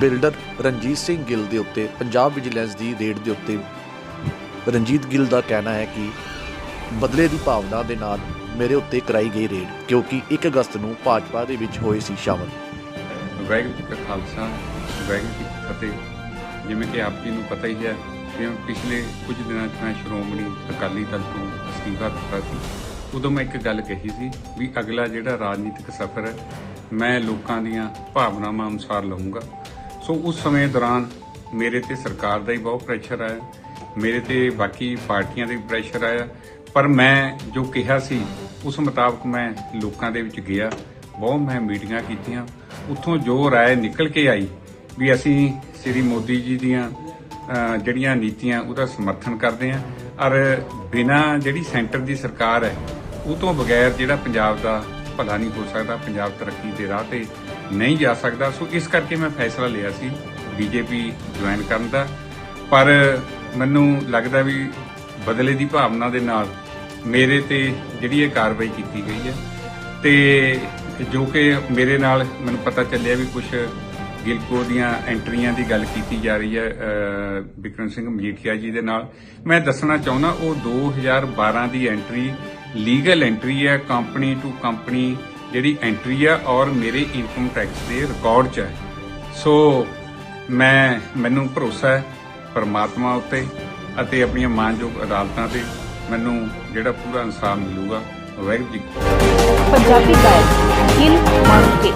Builder Ranjit Singh Gill ਦੇ ਉੱਤੇ, Punjab vigilance ਦੀ raid ਦੇ ਉੱਤੇ। ਰਣਜੀਤ ਗਿੱਲ ਦਾ ਕਹਿਣਾ ਹੈ ਕਿ ਬਦਲੇ ਦੀ ਭਾਵਨਾ ਦੇ ਨਾਲ ਮੇਰੇ ਉੱਤੇ ਕਰਾਈ ਗਈ ਰੇਡ, ਕਿਉਂਕਿ 1 ਅਗਸਤ ਨੂੰ ਭਾਜਪਾ ਦੇ ਵਿੱਚ ਹੋਏ ਸੀ ਸ਼ਾਮਲ। ਵਾਹਿਗੁਰੂ ਜੀ ਕਾ ਖਾਲਸਾ ਵਾਹਿਗੁਰੂ ਜੀ ਫਤਿਹ। ਜਿਵੇਂ ਕਿ ਆਪ ਜੀ ਨੂੰ ਪਤਾ ਹੀ ਹੈ ਕਿ ਪਿਛਲੇ ਕੁਝ ਦਿਨਾਂ 'ਚ ਮੈਂ ਸ਼੍ਰੋਮਣੀ ਅਕਾਲੀ ਦਲ ਤੋਂ ਅਸਤੀਫਾ ਦਿੱਤਾ ਸੀ। ਉਦੋਂ ਮੈਂ ਇੱਕ ਗੱਲ ਕਹੀ ਸੀ ਵੀ ਅਗਲਾ ਜਿਹੜਾ ਰਾਜਨੀਤਿਕ ਸਫ਼ਰ ਹੈ, ਮੈਂ ਲੋਕਾਂ ਦੀਆਂ ਭਾਵਨਾਵਾਂ ਅਨੁਸਾਰ ਲਵਾਂਗਾ ਸੋ ਉਸ ਸਮੇਂ ਦੌਰਾਨ ਮੇਰੇ ਤੇ ਸਰਕਾਰ ਦਾ ਹੀ ਬਹੁਤ ਪ੍ਰੈਸ਼ਰ ਆਇਆ। ਮੇਰੇ ਤੇ ਬਾਕੀ ਪਾਰਟੀਆਂ ਦਾ ਵੀ ਪ੍ਰੈਸ਼ਰ ਆਇਆ। ਪਰ ਮੈਂ ਜੋ ਕਿਹਾ ਸੀ, ਉਸ ਮੁਤਾਬਕ ਮੈਂ ਲੋਕਾਂ ਦੇ ਵਿੱਚ ਗਿਆ। ਬਹੁਤ ਮੈਂ ਮੀਟਿੰਗਾਂ ਕੀਤੀਆਂ। ਉੱਥੋਂ ਜੋ ਰਾਏ ਨਿਕਲ ਕੇ ਆਈ ਵੀ ਅਸੀਂ ਸ੍ਰੀ ਮੋਦੀ ਜੀ ਦੀਆਂ ਜਿਹੜੀਆਂ ਨੀਤੀਆਂ ਉਹਦਾ ਸਮਰਥਨ ਕਰਦੇ ਆਂ ਔਰ ਬਿਨਾ ਜਿਹੜੀ ਸੈਂਟਰ ਦੀ ਸਰਕਾਰ ਹੈ, ਉਹ ਤੋਂ ਬਗੈਰ ਜਿਹੜਾ ਪੰਜਾਬ ਦਾ ਭਲਾ ਨਹੀਂ ਹੋ ਸਕਦਾ, ਪੰਜਾਬ ਤਰੱਕੀ ਦੇ ਰਾਹ ਤੇ ਨਹੀਂ ਜਾ ਸਕਦਾ। ਸੋ ਇਸ ਕਰਕੇ ਮੈਂ ਫੈਸਲਾ ਲਿਆ ਸੀ ਬੀਜੇਪੀ ਜੁਆਇਨ ਕਰਨ ਦਾ। ਪਰ ਮੈਨੂੰ ਲੱਗਦਾ ਵੀ ਬਦਲੇ ਦੀ ਭਾਵਨਾ ਦੇ ਨਾਲ ਮੇਰੇ ਤੇ ਜਿਹੜੀ ਇਹ ਕਾਰਵਾਈ ਕੀਤੀ ਗਈ ਹੈ ਤੇ ਜੋ ਕਿ ਮੇਰੇ ਨਾਲ ਮੈਨੂੰ ਪਤਾ ਚੱਲਿਆ ਵੀ ਕੁਝ ਗਿਲਕੋ ਦੀਆਂ ਐਂਟਰੀਆਂ ਦੀ ਗੱਲ ਕੀਤੀ ਜਾ ਰਹੀ ਹੈ ਅਹ, ਵਿਕਰਮ ਸਿੰਘ ਮਜੀਠੀਆ ਜੀ ਦੇ ਨਾਲ। ਮੈਂ ਦੱਸਣਾ ਚਾਹੁੰਦਾ ਉਹ 2012 ਦੀ ਐਂਟਰੀ ਲੀਗਲ ਐਂਟਰੀ ਹੈ ਕੰਪਨੀ ਟੂ ਕੰਪਨੀ ਜਿਹੜੀ ਐਂਟਰੀ ਆ ਔਰ ਮੇਰੇ ਇਨਕਮ ਟੈਕਸ ਦੇ ਰਿਕਾਰਡ 'ਚ ਹੈ। ਸੋ ਮੈਂ, ਮੈਨੂੰ ਭਰੋਸਾ ਹੈ ਪਰਮਾਤਮਾ ਉੱਤੇ ਅਤੇ ਆਪਣੀਆਂ ਮਾਨਯੋਗ ਅਦਾਲਤਾਂ ਤੇ ਮੈਨੂੰ ਜਿਹੜਾ ਪੂਰਾ ਇਨਸਾਫ ਮਿਲੂਗਾ। ਵਾਹਿਗੁਰੂ ਜੀ ਪੰਜਾਬੀ ਗਾਇਕ ਗਿੱਲ ਮਾਨਕੇ